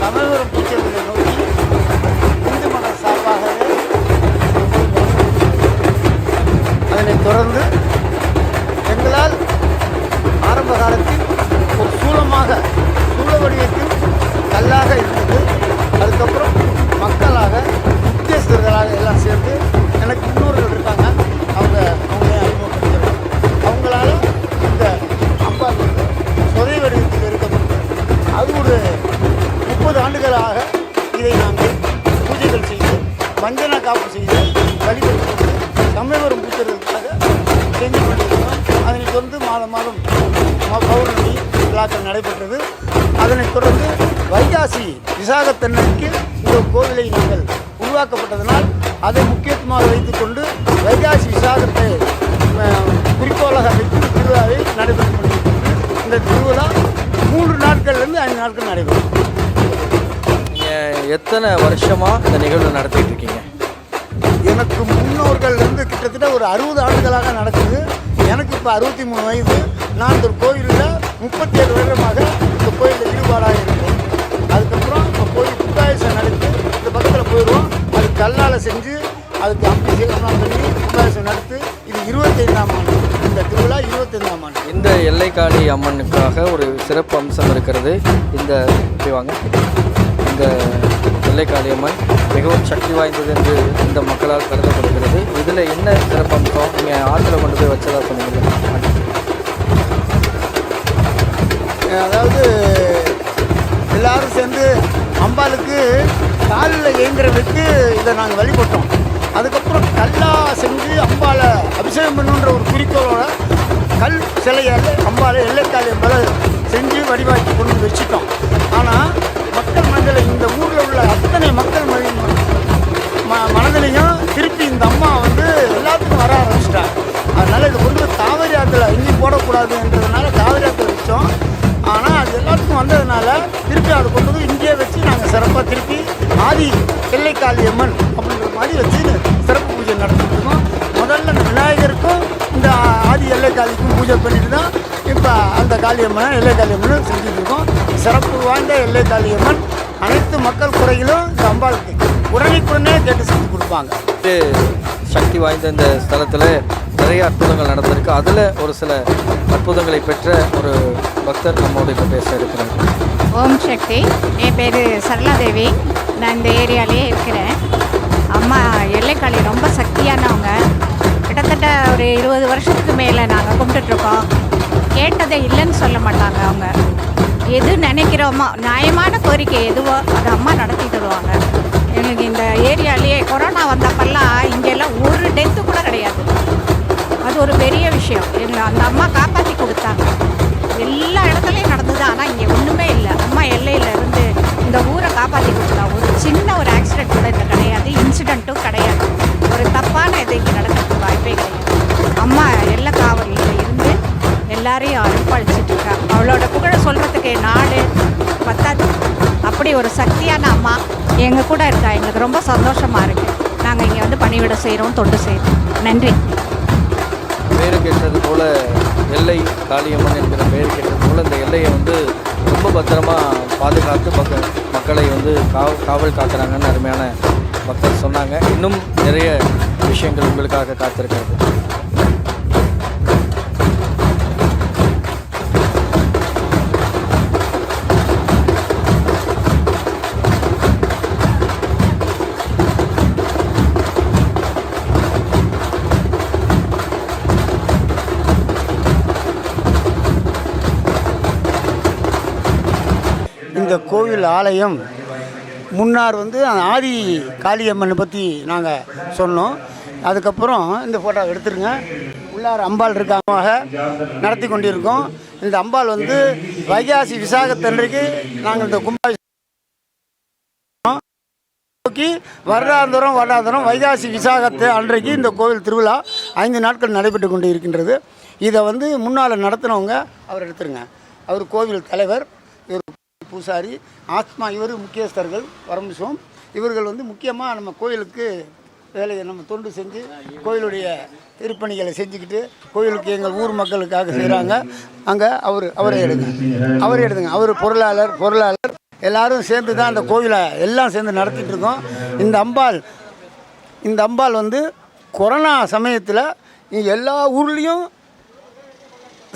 சமயபுரம் பூச்செடிகளை நோக்கி இந்து மத சார்பாகவே அதனைத் தொடர்ந்து எங்களால் ஆரம்ப காலத்தில் ஒரு சூலமாக சூழ வடிவத்தில் கல்லாக இருந்தது. அதுக்கப்புறம் மக்களாக முக்கியஸ்தர்களாக எல்லாம் சேர்ந்து எனக்கு முன்னோர்கள் அது ஒரு முப்பது ஆண்டுகளாக இதை நாங்கள் பூஜைகள் செய்து வஞ்சன காப்பு செய்து வழிபட்டு சமயபுரம் பூஜைகளுக்காக செஞ்சு கொண்டிருக்கிறோம். அதனைத் தொடர்ந்து மாதம் மாதம் பௌர்ணமி விழாக்கள் நடைபெற்றது. அதனைத் தொடர்ந்து வைகாசி விசாகத்தன்னைக்கு இந்த கோவிலை நாங்கள் உருவாக்கப்பட்டதனால் அதை முக்கியத்துவமாக வைத்துக்கொண்டு வைகாசி விசாகத்தை குறிக்கோளாக வைத்து திருவிழாவை நடைபெற்று கொண்டிருக்கிறது இந்த திருவிழா மூன்று நாட்கள்லேருந்து ஐந்து நாட்கள் நடைபெறும். நீங்கள் எத்தனை வருஷமாக இந்த நிகழ்வு நடத்திட்டு இருக்கீங்க? எனக்கு முன்னோர்கள் இருந்து கிட்டத்தட்ட ஒரு அறுபது ஆண்டுகளாக நடக்குது. எனக்கு இப்போ அறுபத்தி மூணு வயது. நான் இந்த கோயிலில் முப்பத்தி ஏழு வருடமாக இந்த கோயிலில் ஈடுபாடாக இருக்கேன். அதுக்கப்புறம் இப்போ கோயில் கும்பாபிஷேகம் நடத்தி இந்த பக்கத்தில் போயிடுவோம். அது கல்லால் செஞ்சு அதுக்கு அபிஷேகம்லாம் பண்ணி கும்பாபிஷேகம் நடத்து இது இருபத்தைந்தாம் ஆண்டு. இந்த திருவிழா இருபத்தைந்தாம் ஆண்டு? இந்த எல்லைக்காளி அம்மனுக்காக ஒரு சிறப்பு அம்சம் இருக்கிறது. இந்த வாங்க. இந்த எல்லைக்காளி அம்மன் மிகவும் சக்தி வாய்ந்தது என்று இந்த மக்களால் கருதப்படுகிறது. இதில் என்ன சிறப்பு அம்சம்? நீங்கள் ஆற்றுல கொண்டு போய் வச்சதா சொன்னீங்க அதாவது எல்லாரும் சேர்ந்து அம்பாளுக்கு காலில் ஏங்குறதுக்கு இதை நாங்கள் வழிபட்டோம். அதுக்கப்புறம் கல்லா செஞ்சு அம்பாவை அபிஷேகம் பண்ணுன்ற ஒரு குறிக்கோளோட கல் சிலையால் அம்பாவை எல்லைக்காலி அம்பாளை செஞ்சு வடிவாக்கி கொண்டு வந்து வச்சுட்டோம். ஆனால் மக்கள் மனதில் இந்த ஊரில் உள்ள அத்தனை மக்கள் ம மனதிலையும் திருப்பி இந்த அம்மா வந்து எல்லாத்துக்கும் வர ஆரம்பிச்சிட்டாங்க அதனால் இது கொண்டு போய் காவிரி ஆற்றுல எங்கேயும் போடக்கூடாதுன்றதுனால காவிரி ஆற்றுல வச்சோம். ஆனால் அது எல்லாத்துக்கும் வந்ததுனால திருப்பி அதை கொண்டு வந்து இங்கேயே வச்சு நாங்கள் சிறப்பாக திருப்பி ஆதி பிள்ளைக்காளி அம்மன் மாதிரி வச்சு சிறப்பு பூஜை நடத்திட்டு இருக்கோம் முதல்ல இந்த விநாயகருக்கும் இந்த ஆதி எல்லைக்காளிக்கும் பூஜை பண்ணிட்டு தான் இப்போ அந்த காளியம்மனை எல்லைக்காளியம்மனை செஞ்சுட்டு இருக்கோம் சிறப்பு வாய்ந்த எல்லைக்காளியம்மன் அனைத்து மக்கள் குறைகளும் இந்த அம்பாளுக்கு. உடனுக்குடனே கேட்டு செஞ்சு கொடுப்பாங்க. இது சக்தி வாய்ந்த இந்த ஸ்தலத்தில் நிறைய அற்புதங்கள் நடந்திருக்கு. அதில் ஒரு சில அற்புதங்களை பெற்ற ஒரு பக்தர் நம்மோடு இப்போ பேச இருக்கிறார். ஓம் சக்தி. என் பேர் சரளாதேவி. நான் இந்த ஏரியாலேயே இருக்கிறேன். அம்மா எல்லைக்காளி ரொம்ப சக்தியானவங்க. கிட்டத்தட்ட ஒரு இருபது வருஷத்துக்கு மேலே நாங்கள் கும்பிட்டுட்ருக்கோம். கேட்டதை இல்லைன்னு சொல்ல மாட்டாங்க அவங்க. எது நினைக்கிறோமோ நியாயமான கோரிக்கை எதுவோ அதை அம்மா நடத்தி தருவாங்க. எங்களுக்கு இந்த ஏரியாலேயே கொரோனா வந்தப்பெல்லாம் இங்கெல்லாம் ஒரு டெத்து கூட கிடையாது. அது ஒரு பெரிய விஷயம். எங்களை அந்த அம்மா காப்பாற்றி கொடுத்தாங்க. எல்லா இடத்துலையும் நடந்தது ஆனால் இங்கே ஒன்றுமே இல்லை. அம்மா எல்லையில் இருந்து இந்த ஊரை காப்பாற்றி கொடுத்தா ஒரு சின்ன ஒரு ஆக்சிடென்ட் கூட இதில் கிடையாது. இன்சிடெண்ட்டும் கிடையாது. ஒரு தப்பான இது இங்கே நடக்கிறதுக்கு வாய்ப்பே கிடையாது. அம்மா எல்லா காவலில் இருந்து எல்லாரையும் அனுப்பழிச்சிட்டு இருக்கா அவளோட புகழை சொல்கிறதுக்கு நாடு பத்தாது. அப்படி ஒரு சக்தியான அம்மா எங்கள் கூட இருக்கா? எங்களுக்கு ரொம்ப சந்தோஷமாக இருக்குது நாங்கள் இங்கே வந்து பணிவிட செய்கிறோம் தொண்டு செய்கிறோம் நன்றி. பேர் கேட்டது போல எல்லை காளியம்மன் என்கிற பேர் கேட்டது போல் இந்த எல்லையை வந்து ரொம்ப பத்திரமா பாதுகாத்து பக்க மக்களை வந்து காவல் காவல் காக்கிறாங்கன்னு அருமையான மக்கள் சொன்னாங்க. இன்னும் நிறைய விஷயங்கள் உங்களுக்காக காத்திருக்கிறது. கோவில் ஆலயம் முன்னார் வந்து அந்த ஆதி காளியம்மனை பற்றி நாங்கள் சொன்னோம். அதுக்கப்புறம் இந்த ஃபோட்டோ எடுத்துருங்க. உள்ளார் அம்பாள் இருக்காங்க. நடத்தி கொண்டிருக்கோம். இந்த அம்பாள் வந்து வைகாசி விசாகத்தன்றைக்கு நாங்கள் இந்த கும்பாபிஷேகம் நோக்கி வருடாந்தரம் வருடாந்தரம் வைகாசி விசாகத்தை அன்றைக்கு இந்த கோவில் திருவிழா ஐந்து நாட்கள் நடைபெற்று கொண்டு இருக்கின்றது. இதை வந்து முன்னால் நடத்தினவங்க அவர் எடுத்துருங்க. அவர் கோவில் தலைவர். இவர் பூசாரி ஆத்மா இவர் முக்கியஸ்தர்கள் பரமசிவம் இவர்கள் வந்து முக்கியமாக நம்ம கோயிலுக்கு வேலையை நம்ம தொண்டு செஞ்சு கோயிலுடைய திருப்பணிகளை செஞ்சுக்கிட்டு கோயிலுக்கு எங்கள் ஊர் மக்களுக்காக செய்கிறாங்க அங்கே அவர் அவரை எடுங்க. அவரை எடுங்க. அவர் பொருளாளர் பொருளாளர். எல்லாரும் சேர்ந்து தான் அந்த கோவிலை எல்லாம் சேர்ந்து நடத்திட்டு இருக்கோம். இந்த அம்பாள் இந்த அம்பாள் வந்து கொரோனா சமயத்தில் எல்லா ஊர்லேயும்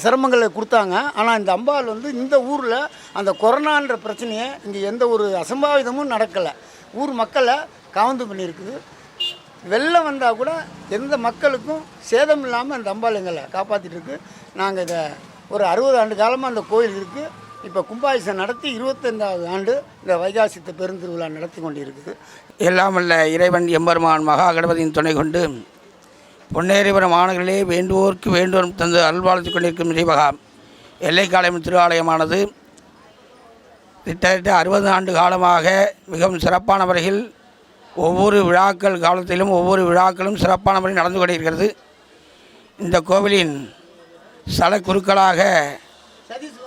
சிரமங்களை கொடுத்தாங்க. ஆனால் இந்த அம்பாள் வந்து இந்த ஊரில் அந்த கொரோனான்ற பிரச்சனையை இங்கே எந்த ஒரு அசம்பாவிதமும் நடக்கலை. ஊர் மக்களை காவந்து பண்ணியிருக்குது. வெள்ளம் வந்தால் கூட எந்த மக்களுக்கும் சேதம் இல்லாமல் அந்த அம்பாள் எங்களை காப்பாற்றிட்டுருக்கு நாங்கள் இதை ஒரு அறுபது ஆண்டு காலமாக அந்த கோயில் இருக்குது இப்போ கும்பாபிஷேகம் நடத்தி இருபத்தைந்தாவது ஆண்டு இந்த வைகாசித்த பெருந்திருவிழா நடத்தி கொண்டு இருக்குது எல்லாம் வல்ல இறைவன் எம்பெருமான் மகா கணபதியின் துணை கொண்டு பொன்னேரிபுரம் மாநகரிலே வேண்டுவோர்க்கு வேண்டுவோர் தந்து அல்வாழ்த்து கொண்டிருக்கும் இறைவகா. எல்லைக்காலம் திருவாலயமானது கிட்டத்தட்ட அறுபது ஆண்டு காலமாக மிகவும் சிறப்பான முறையில் ஒவ்வொரு விழாக்கள் காலத்திலும் ஒவ்வொரு விழாக்களும் சிறப்பான முறையில் நடந்து கொண்டிருக்கிறது. இந்த கோவிலின் சல குருக்களாக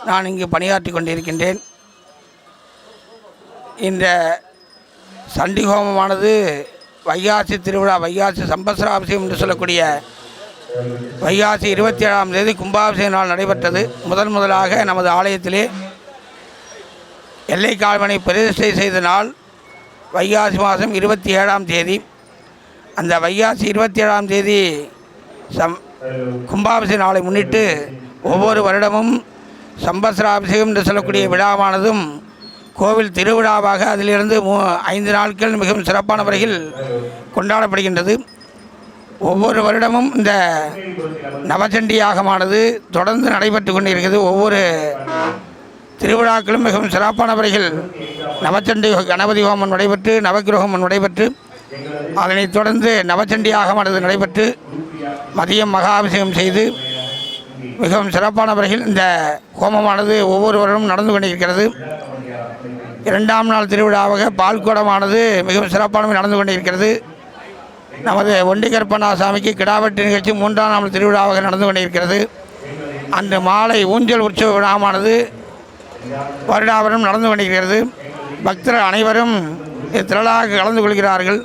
நான் இங்கு பணியாற்றி கொண்டிருக்கின்றேன். இந்த சண்டி ஹோமமானது வைகாசி திருவிழா வைகாசி சம்பஸ்ராபிஷேகம் என்று சொல்லக்கூடிய வைகாசி இருபத்தி ஏழாம் தேதி கும்பாபிஷேக நாள் நடைபெற்றது. முதன் முதலாக நமது ஆலயத்திலே எல்லை கால்வனை பிரதிஷ்டை செய்த நாள் வைகாசி மாதம் இருபத்தி ஏழாம் தேதி. அந்த வைகாசி இருபத்தி ஏழாம் தேதி சம் கும்பாபிஷேக நாளை முன்னிட்டு ஒவ்வொரு வருடமும் சம்பஸ்ராபிஷேகம் என்று சொல்லக்கூடிய விழாவானதும் கோவில் திருவிழாவாக அதிலிருந்து மூ ஐந்து நாட்கள் மிகவும் சிறப்பான முறையில் கொண்டாடப்படுகின்றது. ஒவ்வொரு வருடமும் இந்த நவச்சண்டி யாகமானது தொடர்ந்து நடைபெற்று கொண்டிருக்கிறது. ஒவ்வொரு திருவிழாக்களும் மிகவும் சிறப்பான முறையில் நவச்சண்டி கணபதி ஹோமம் நடைபெற்று நவக்கிரக நடைபெற்று அதனைத் தொடர்ந்து நவச்சண்டி யாகமானது நடைபெற்று மதியம் மகாபிஷேகம் செய்து மிகவும் சிறப்பான முறையில் இந்த ஹோமமானது ஒவ்வொரு வருடமும் நடந்து கொண்டிருக்கிறது. இரண்டாம் நாள் திருவிழாவாக பால்குடமானது மிகவும் சிறப்பான நடந்து கொண்டிருக்கிறது. நமது ஒண்டிகற்பனா சாமிக்கு கிடாவெட்டு நிகழ்ச்சி மூன்றாம் நாள் திருவிழாவாக நடந்து கொண்டிருக்கிறது. அன்று மாலை ஊஞ்சல் உற்சவ விழாவானது வருடாவரம் நடந்து கொண்டிருக்கிறது. பக்தர்கள் அனைவரும் திரளாக கலந்து கொள்கிறார்கள்.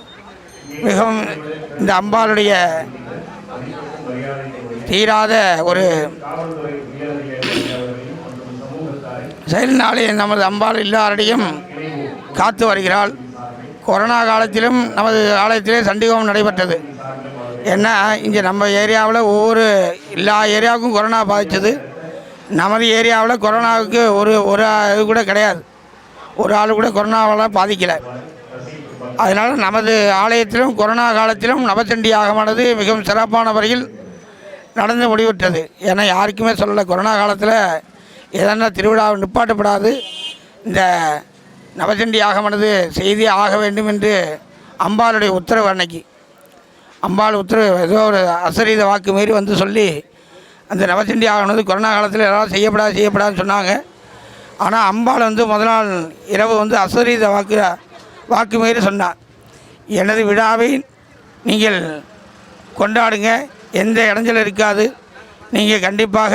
மிகவும் இந்த அம்பாளுடைய தீராத ஒரு செயலினாலே நமது அம்பாள் எல்லாரிடையும் காத்து வருகிறாள். கொரோனா காலத்திலும் நமது ஆலயத்திலே சண்டிகோம் நடைபெற்றது. ஏன்னா இங்கே நம்ம ஏரியாவில் ஒவ்வொரு எல்லா ஏரியாவுக்கும் கொரோனா பாதித்தது நமது ஏரியாவில் கொரோனாவுக்கு ஒரு ஒரு இது கூட கிடையாது. ஒரு ஆள் கூட கொரோனாவால் பாதிக்கலை. அதனால் நமது ஆலயத்திலும் கொரோனா காலத்திலும் நவச்சண்டி ஆகமானது மிகவும் சிறப்பான முறையில் நடந்து முடிவிட்டது ஏன்னா யாருக்குமே சொல்லலை கொரோனா காலத்தில் எதனா திருவிழா நிப்பாட்டப்படாது. இந்த நவச்சண்டி ஆகமானது செய்தி ஆக வேண்டும் என்று அம்பாளுடைய உத்தரவு அன்னைக்கு. அம்பாள் உத்தரவு ஏதோ ஒரு அசரீத வாக்கு மாரி வந்து சொல்லி அந்த நவச்சண்டி ஆகனது கொரோனா காலத்தில் எல்லாம் செய்யப்படாது செய்யப்படாதுன்னு சொன்னாங்க. ஆனால் அம்பாள் வந்து முதல் நாள் இரவு வந்து அசரீத வாக்கு வாக்கு மாரி சொன்னார் எனது விழாவை நீங்கள் கொண்டாடுங்க. எந்த இடைஞ்சலும் இருக்காது. நீங்கள் கண்டிப்பாக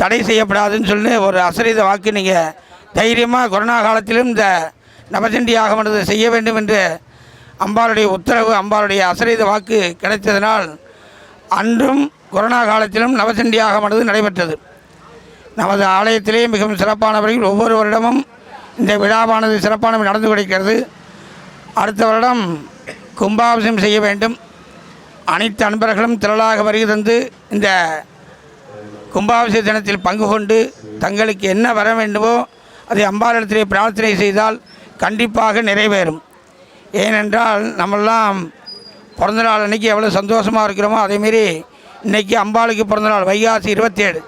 தடை செய்யப்படாதுன்னு சொல்லி ஒரு அசரீத வாக்கு நீங்கள் தைரியமாக கொரோனா காலத்திலும் இந்த நவச்சண்டி ஆகமனது செய்ய வேண்டும் என்று அம்பாளுடைய உத்தரவு அம்பாளுடைய அசரீத வாக்கு கிடைத்ததனால் அன்றும் கொரோனா காலத்திலும் நவச்சண்டி ஆகமனது நடைபெற்றது. நமது ஆலயத்திலே மிகவும் சிறப்பான முறையில் ஒவ்வொரு வருடமும் இந்த விழாவானது சிறப்பான நடந்து கிடைக்கிறது அடுத்த வருடம் கும்பாபிஷேகம் செய்ய வேண்டும். அனைத்து அன்பர்களும் திரளாக வருகை தந்து இந்த கும்பாபிஷேக தினத்தில் பங்கு கொண்டு தங்களுக்கு என்ன வர வேண்டுமோ அதை அம்பாளிடத்திலே பிரார்த்தனை செய்தால் கண்டிப்பாக நிறைவேறும். ஏனென்றால் நம்மெல்லாம் பிறந்த நாள் அன்றைக்கி எவ்வளோ சந்தோஷமாக இருக்கிறோமோ அதேமாரி இன்றைக்கி அம்பாளுக்கு பிறந்த நாள் வைகாசி இருபத்தேழு.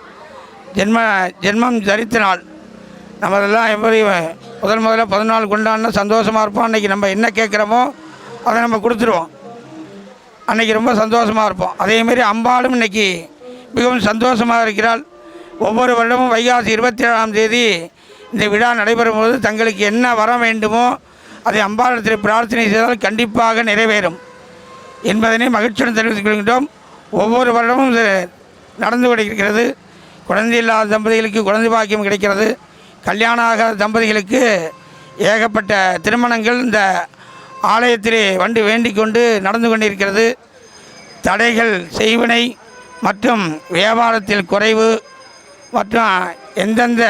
ஜென்ம ஜென்மம் தரித்த நாள். நம்மளெல்லாம் எப்படி முதல் முதல்ல பதினாலு கொண்டாடினா சந்தோஷமாக இருப்போம். அன்றைக்கி நம்ம என்ன கேட்குறோமோ அதை நம்ம கொடுத்துருவோம். அன்றைக்கி ரொம்ப சந்தோஷமாக இருப்போம். அதேமாரி அம்பாளும் இன்னைக்கு மிகவும் சந்தோஷமாக இருக்கிறாள். ஒவ்வொரு வருடமும் வைகாசி இருபத்தி ஏழாம் தேதி இந்த விழா நடைபெறும் போது தங்களுக்கு என்ன வர வேண்டுமோ அதை அம்பாளத்தில் பிரார்த்தனை செய்தால் கண்டிப்பாக நிறைவேறும். என்பதனை மகிழ்ச்சியுடன் தெரிவித்துக் கொள்கின்றோம். ஒவ்வொரு வருடமும் நடந்து கொண்டிருக்கிறது. குழந்தை இல்லாத தம்பதிகளுக்கு குழந்தை பாக்கியம் கிடைக்கிறது. கல்யாணம் ஆகாத தம்பதிகளுக்கு ஏகப்பட்ட திருமணங்கள் இந்த ஆலயத்திலே வந்து வேண்டிக் கொண்டு நடந்து கொண்டிருக்கிறது. தடைகள் செய்வினை மற்றும் வியாபாரத்தில் குறைவு மற்றும் எந்தெந்த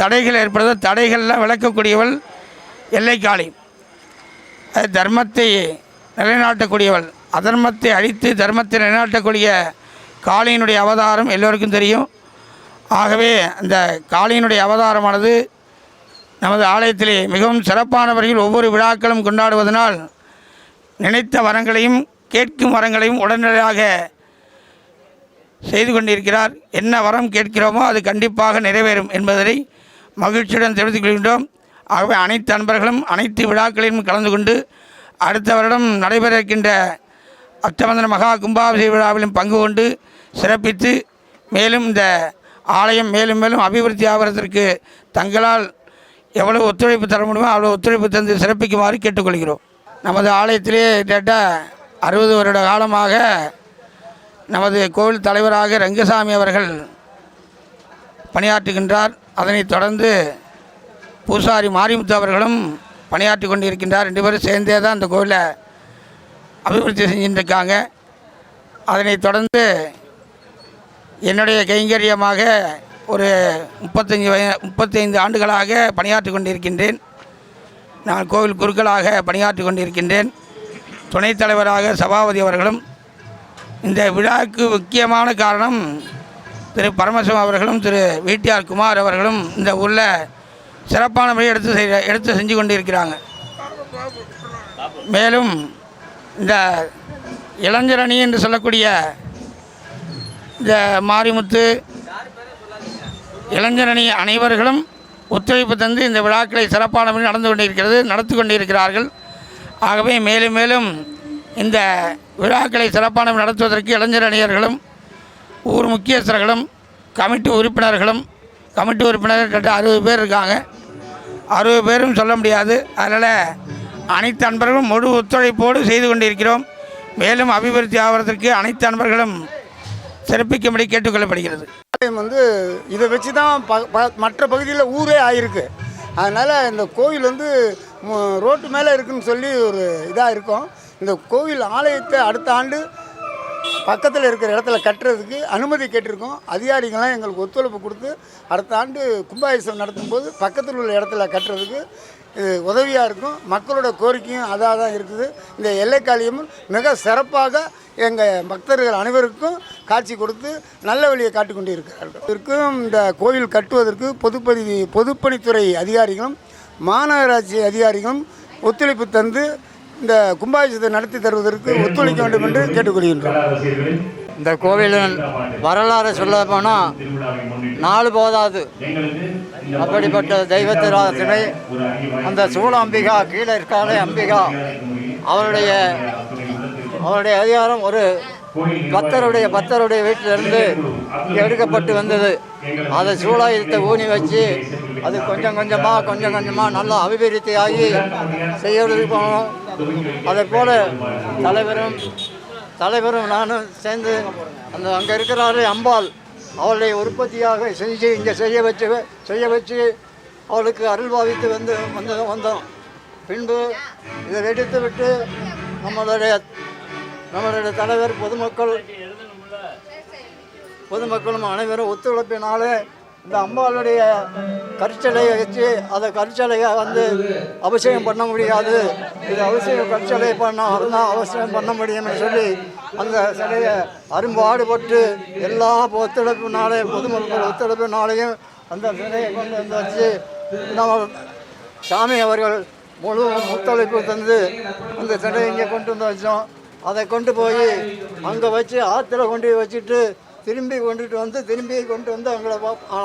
தடைகள் ஏற்படுதோ தடைகள்லாம் விளக்கக்கூடியவள் எல்லைக்காளி அது தர்மத்தை நிலைநாட்டக்கூடியவள். அதர்மத்தை அழித்து தர்மத்தை நிலைநாட்டக்கூடிய காளியினுடைய அவதாரம் எல்லோருக்கும் தெரியும். ஆகவே அந்த காளியினுடைய அவதாரமானது நமது ஆலயத்திலே மிகவும் சிறப்பான முறையில் ஒவ்வொரு விழாக்களும் கொண்டாடுவதனால் நினைத்த வரங்களையும் கேட்கும் வரங்களையும் உடனடியாக செய்து கொண்டிருக்கிறார். என்ன வரம் கேட்கிறோமோ அது கண்டிப்பாக நிறைவேறும் என்பதை மகிழ்ச்சியுடன் தெரிவித்துக் கொள்கின்றோம். ஆகவே அனைத்து அன்பர்களும் அனைத்து விழாக்களிலும் கலந்து கொண்டு அடுத்த வருடம் நடைபெற இருக்கின்ற அஷ்டமந்தன மகா கும்பாபிஷேக விழாவிலும் பங்கு கொண்டு சிறப்பித்து மேலும் இந்த ஆலயம் மேலும் மேலும் அபிவிருத்தி ஆவதற்கு தங்களால் எவ்வளவு ஒத்துழைப்பு தர முடியுமோ அவ்வளோ ஒத்துழைப்பு தந்து சிறப்பிக்குமாறு கேட்டுக்கொள்கிறோம். நமது ஆலயத்திலே கிட்டத்தட்ட அறுபது வருட காலமாக நமது கோவில் தலைவராக ரங்கசாமி அவர்கள் பணியாற்றுகின்றார். அதனைத் தொடர்ந்து பூசாரி மாரிமுத்து அவர்களும் பணியாற்றி கொண்டிருக்கின்றார். ரெண்டு பேரும் சேர்ந்தே தான் இந்த கோவிலை அபிவிருத்தி செஞ்சுருக்காங்க அதனைத் தொடர்ந்து என்னுடைய கைங்கரியமாக ஒரு முப்பத்தஞ்சு வய முப்பத்தைந்து ஆண்டுகளாக பணியாற்றி கொண்டிருக்கின்றேன். நான் கோவில் குருக்களாக பணியாற்றி கொண்டிருக்கின்றேன். துணைத் தலைவராக சபாபதி அவர்களும் இந்த விழாவுக்கு முக்கியமான காரணம் திரு பரமசிவம் அவர்களும் திரு வீட்டியார் குமார் அவர்களும் இந்த ஊரில் சிறப்பான முறை எடுத்து செய் எடுத்து செஞ்சு கொண்டு இருக்கிறாங்க மேலும் இந்த இளைஞரணி என்று சொல்லக்கூடிய இந்த மாரிமுத்து இளைஞரணி அனைவர்களும் ஒத்துழைப்பு தந்து இந்த விழாக்களை சிறப்பான முறையில் நடந்து கொண்டிருக்கிறது நடத்தி கொண்டிருக்கிறார்கள். ஆகவே மேலும் மேலும் இந்த விழாக்களை சிறப்பான நடத்துவதற்கு இளைஞர் அணியர்களும் ஊர் முக்கியஸ்தர்களும் கமிட்டி உறுப்பினர்களும் கமிட்டி உறுப்பினர் கிட்ட அறுபது பேர் இருக்காங்க. அறுபது பேரும் சொல்ல முடியாது. அதனால் அனைத்து அன்பர்களும் முழு ஒத்துழைப்போடு செய்து கொண்டிருக்கிறோம். மேலும் அபிவிருத்தி ஆவதற்கு அனைத்து அன்பர்களும் சிறப்பிக்கும்படி கேட்டுக்கொள்ளப்படுகிறது. வந்து இதை வச்சு தான் ப ப- மற்ற பகுதியில் ஊரே ஆயிருக்கு. அதனால் இந்த கோவில் வந்து ரோட்டு மேலே இருக்குன்னு சொல்லி ஒரு இதாக இருக்கும். இந்த கோவில் ஆலயத்தை அடுத்த ஆண்டு பக்கத்தில் இருக்கிற இடத்துல கட்டுறதுக்கு அனுமதி கேட்டிருக்கோம். அதிகாரிகள்லாம் எங்களுக்கு ஒத்துழைப்பு கொடுத்து அடுத்த ஆண்டு கும்பாபிஷேகம் நடத்தும்போது பக்கத்தில் உள்ள இடத்துல கட்டுறதுக்கு இது உதவியாக இருக்கும். மக்களோட கோரிக்கையும் அதாக தான் இருக்குது. இந்த எல்லைக்காளியம்மன் மிக சிறப்பாக எங்கள் பக்தர்கள் அனைவருக்கும் காட்சி கொடுத்து நல்ல வழியை காட்டிக்கொண்டு இருக்கிறார்கள் இதற்கும் இந்த கோவில் கட்டுவதற்கு பொதுப்பணி பொதுப்பணித்துறை அதிகாரிகளும் மாநகராட்சி அதிகாரிகளும் ஒத்துழைப்பு தந்து இந்த கும்பாபிஷத்தை நடத்தி தருவதற்கு ஒத்துழைக்க வேண்டும் என்று கேட்டுக்கொள்கின்றோம். இந்த கோவிலின் வரலாறு சொல்ல போனால் நாலு போதாது. அப்படிப்பட்ட தெய்வத்திராசனை அந்த சூழ அம்பிகா கீழே இருக்காளே அம்பிகா அவருடைய அவருடைய அதிகாரம் ஒரு பக்தருடைய பக்தருடைய வீட்டிலிருந்து எடுக்கப்பட்டு வந்தது. அதை சூழாயுதத்தை ஊனி வச்சு அது கொஞ்சம் கொஞ்சமாக கொஞ்சம் கொஞ்சமாக நல்லா அபிவிருத்தி ஆகி செய்யறதுக்கு போனோம். அதை போல தலைவரும் தலைவரும் நானும் சேர்ந்து அந்த அங்கே இருக்கிறாரு அம்பாள். அவளுடைய உற்பத்தியாக செஞ்சு இங்கே செய்ய வச்சு செய்ய வச்சு அவளுக்கு அருள் பாவித்து வந்து வந்து வந்தோம். பின்பு இதை எடுத்து விட்டு நம்மளுடைய நம்மளுடைய தலைவர் பொதுமக்கள் பொதுமக்களும் அனைவரும் ஒத்துழைப்பினாலே இந்த அம்பாளுடைய கற்சலையை வச்சு அதை கற்சலையை வந்து அபிஷேகம் பண்ண முடியாது. இது அபிஷேகம் கற்சலை பண்ணால் தான் அவசியம் பண்ண முடியும்னு சொல்லி அந்த சிலையை அரும்பாடுபட்டு எல்லா ஒத்துழைப்பினாலே பொதுமக்கள் ஒத்துழைப்பினாலையும் அந்த சிலையை கொண்டு வந்து வச்சு நம்ம சாமி அவர்கள் முழு ஒத்துழைப்பு தந்து அந்த சிலையை இங்கே கொண்டு வந்து வச்சோம். அதை கொண்டு போய் அங்கே வச்சு ஆற்றுல கொண்டு போய் வச்சுட்டு திரும்பி கொண்டுட்டு வந்து திரும்பி கொண்டு வந்து அவங்கள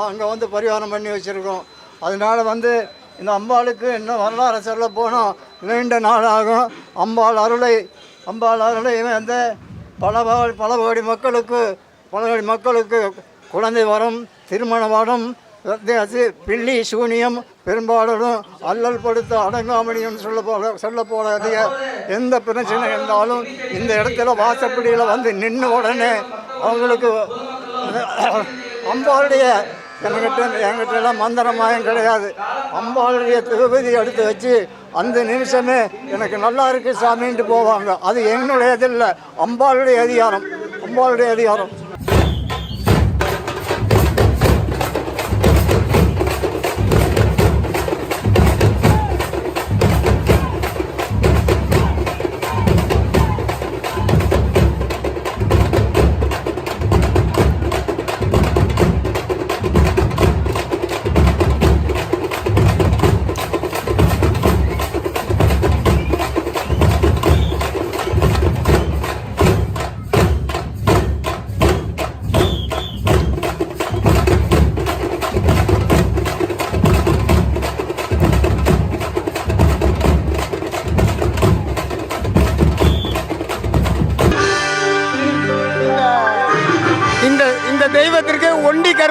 அங்கே வந்து பரிகாரம் பண்ணி வச்சுருக்கோம். அதனால வந்து இந்த அம்பாளுக்கு இன்னும் வரலாறு சொல்ல போனால் நீண்ட நாள் ஆகும். அம்பாள் அருளை அம்பாள் அருளை வந்து பல பல கோடி மக்களுக்கு பல கோடி மக்களுக்கு குழந்தை வரம் திருமண வரம். பில்லி சூனியம் பெரும்பாலும் அல்லல் படுத்த அடங்காமணியும் சொல்ல போல சொல்ல போல எந்த பிரச்சனை இருந்தாலும் இந்த இடத்துல வாசப்படியில் வந்து நின்று உடனே அவங்களுக்கு அம்பாளுடைய என்கிட்ட என்கிட்ட எல்லாம் மந்திரமாயம் கிடையாது. அம்பாளுடைய திருப்பதி எடுத்து வச்சு அந்த நிமிஷமே எனக்கு நல்லா இருக்கு சாமின்ட்டு போவாங்க. அது என்னுடையது இல்லை அம்பாளுடைய அதிகாரம். அம்பாளுடைய அதிகாரம்.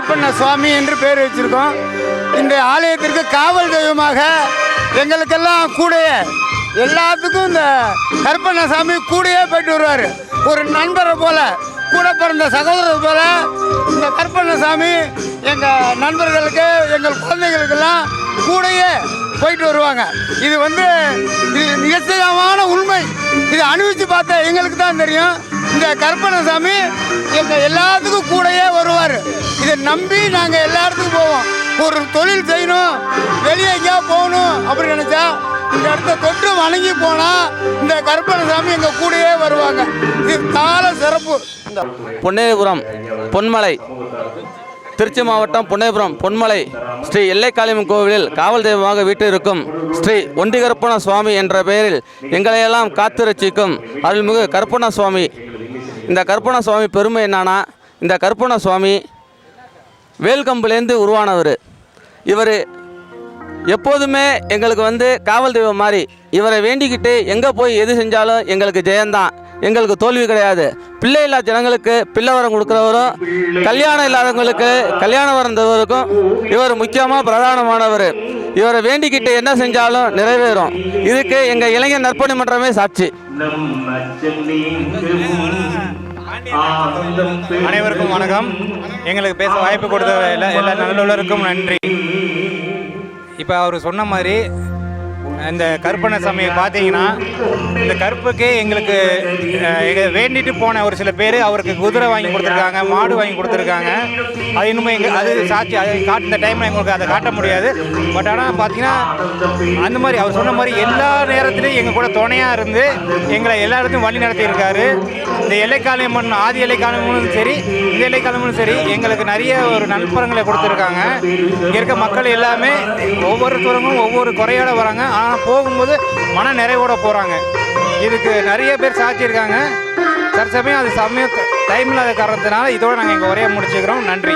சுவாமி என்று பேர் வச்சிருக்கோம். இந்த ஆலயத்திற்கு காவல் தெய்வமாக எங்களுக்கெல்லாம் கூடையே எல்லாத்துக்கும் இந்த கருப்பண்ணசாமி கூடயே போயிட்டு வருவார். ஒரு நண்பரை போல கூட பிறந்த சகோதரர் போல இந்த கருப்பண்ணசாமி எங்கள் நண்பர்களுக்கு எங்கள் குழந்தைகளுக்கெல்லாம் கூடையே போயிட்டு வருவாங்க. இது வந்து இது நிகழ்ச்சிகரமான உண்மை. இதை அனுபவித்து பார்த்த எங்களுக்கு தான் தெரியும். இந்த கருப்பணசாமி எங்கள் எல்லாத்துக்கும் கூடயே வருவார். இதை நம்பி நாங்கள் எல்லா இடத்துக்கும் போவோம். ஒரு தொழில் செய்யணும் வெளியே எங்கேயா போகணும் அப்படின்னு நினச்சா இந்த இடத்த தொட்டு வணங்கி போனால் இந்த கருப்பணசாமி எங்கள் கூடயே வருவாங்க. இது கால சிறப்பு. பொன்னேபுரம் பொன்மலை திருச்சி மாவட்டம் பொன்னேபுரம் பொன்மலை ஸ்ரீ எல்லைக்காளியம்மன் கோவிலில் காவல் தெய்வமாக வீட்டிருக்கும் ஸ்ரீ ஒண்டி கருப்பண சுவாமி என்ற பெயரில் எங்களையெல்லாம் காத்து ரசிக்கும் அருள்மிகு கருப்பண சுவாமி இந்த கற்பண சுவாமி பெருமை என்னன்னா இந்த கற்பண சுவாமி வேல்கம்புலேருந்து உருவானவர். இவர் எப்போதுமே எங்களுக்கு வந்து காவல் தெய்வம் மாதிரி இவரை வேண்டிக்கிட்டு எங்கே போய் எது செஞ்சாலும் எங்களுக்கு ஜெயந்தான். எங்களுக்கு தோல்வி கிடையாது. பிள்ளை இல்லா ஜனங்களுக்கு பிள்ளை வரம் கொடுக்குறவரும் கல்யாணம் இல்லாதவங்களுக்கு கல்யாணம் வரந்தவருக்கும் இவர் முக்கியமாக பிரதானமானவர். இவரை வேண்டிக்கிட்டு என்ன செஞ்சாலும் நிறைவேறும். இதுக்கு எங்கள் இளைஞர் நற்பணி மன்றமே சாட்சி. அனைவருக்கும் வணக்கம். எங்களுக்கு பேச வாய்ப்பு கொடுத்த எல்லா எல்லா நல்லுள்ளருக்கும் நன்றி. இப்போ அவர் சொன்ன மாதிரி இந்த கருப்பண்ண சாமியை பார்த்தீங்கன்னா இந்த கருப்புக்கே எங்களுக்கு வேண்டிட்டு போன ஒரு சில பேர் அவருக்கு குதிரை வாங்கி கொடுத்துருக்காங்க மாடு வாங்கி கொடுத்துருக்காங்க. அது இன்னுமே எங்கள் அது சாட்சி அது காட்டு இந்த டைமில் எங்களுக்கு அதை காட்ட முடியாது. பட் ஆனால் பார்த்தீங்கன்னா அந்த மாதிரி அவர் சொன்ன மாதிரி எல்லா நேரத்துலையும் எங்கள் கூட துணையாக இருந்து எங்களை எல்லா இடத்தையும் வழி நடத்தியிருக்காரு. இந்த எல்லைக்காலமன் ஆதி எல்லைக்காலமும் சரி இந்த எல்லைக்காலமும் சரி எங்களுக்கு நிறைய ஒரு நண்பரங்களை கொடுத்துருக்காங்க. இங்கே இருக்க மக்கள் எல்லாமே ஒவ்வொருத்தவங்களும் ஒவ்வொரு குறையோட வராங்க. ஆனால் ஆனால் போகும்போது மன நிறைவோட போகிறாங்க இதுக்கு நிறைய பேர் சாட்சி இருக்காங்க தற்சமயம் அது சமயம் டைம் இல்லாத காரணத்தினால இதோடு நாங்கள் இங்கே ஒரே முடிச்சுக்கிறோம். நன்றி.